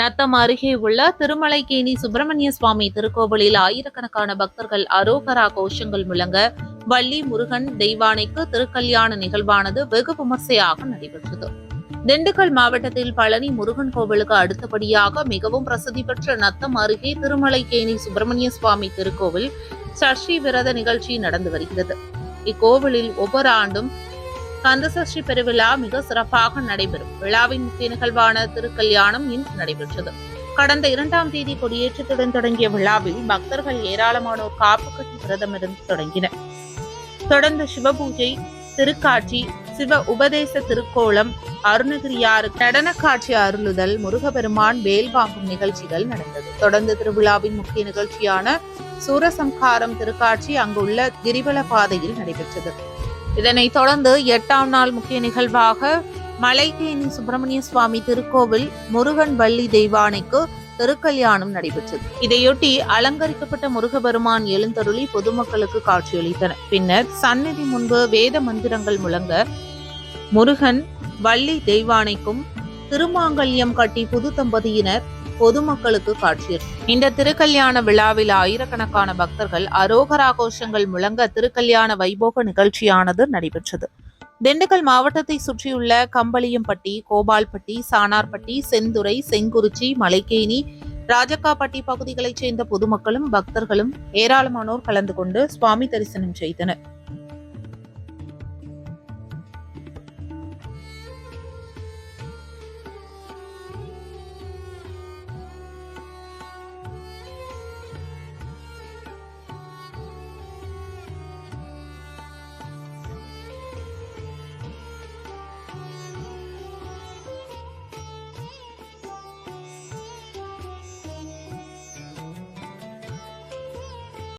நத்தம் அருகே உள்ள திருமலைக்கேணி சுப்பிரமணிய சுவாமி திருக்கோவிலில் ஆயிரக்கணக்கான பக்தர்கள் அரோகரா கோஷங்கள் முழங்க வள்ளி முருகன் தெய்வானைக்கு திருக்கல்யாண நிகழ்வானது வெகு விமர்சையாக நடைபெற்றது. திண்டுக்கல் மாவட்டத்தில் பழனி முருகன் கோவிலுக்கு அடுத்தபடியாக மிகவும் பிரசித்தி பெற்ற நத்தம் அருகே திருமலைக்கேணி சுப்பிரமணிய சுவாமி திருக்கோவில் சஷ்டி விரத நிகழ்ச்சி நடந்து வருகிறது. இக்கோவிலில் ஒவ்வொரு ஆண்டும் கந்தசஷ்டி பெருவிழா மிக சிறப்பாக நடைபெறும். விழாவின் முக்கிய நிகழ்வான திருக்கல்யாணம் இன்று நடைபெற்றது. கடந்த இரண்டாம் தேதி கொடியேற்றத்துடன் தொடங்கிய விழாவில் பக்தர்கள் ஏராளமானோர் காப்பு கட்டி விரதமிருந்து தொடங்கினர். தொடர்ந்து சிவபூஜை திருக்காட்சி சிவ உபதேச திருக்கோலம் அருணகிரியாறு நடன காட்சி அருளுதல் முருகபெருமான் வேல் வாங்கும் நிகழ்ச்சிகள் நடந்தது. தொடர்ந்து திருவிழாவின் முக்கிய நிகழ்ச்சியான சூரசம்ஹாரம் திருக்காட்சி அங்குள்ள கிரிவல பாதையில் நடைபெற்றது. இதனைத் தொடர்ந்து எட்டாம் நாள் முக்கிய நிகழ்வாக மலைக்கேணி சுப்பிரமணிய சுவாமி திருக்கோவில் முருகன் வள்ளி தெய்வானைக்கு திருக்கல்யாணம் நடைபெற்றது. இதையொட்டி அலங்கரிக்கப்பட்ட முருகபெருமான் எழுந்தருளி பொதுமக்களுக்கு காட்சியளித்தனர் பின்னர் சந்நிதி முன்பு வேத மந்திரங்கள் முழங்க முருகன் வள்ளி தெய்வானைக்கும் திருமாங்கல்யம் கட்டி புது தம்பதியினர் பொதுமக்களுக்கு காட்சியளித்தனர் இந்த திருக்கல்யாண விழாவில் ஆயிரக்கணக்கான பக்தர்கள் அரோகராகோஷங்கள் முழங்க திருக்கல்யாண வைபோக நிகழ்ச்சியானது நடைபெற்றது. திண்டுக்கல் மாவட்டத்தை சுற்றியுள்ள கம்பளியம்பட்டி கோபால்பட்டி சானார்பட்டி செந்துறை செங்குறிச்சி மலைக்கேணி ராஜக்காப்பட்டி பகுதிகளைச் சேர்ந்த பொதுமக்களும் பக்தர்களும் ஏராளமானோர் கலந்து கொண்டு சுவாமி தரிசனம் செய்தனர்.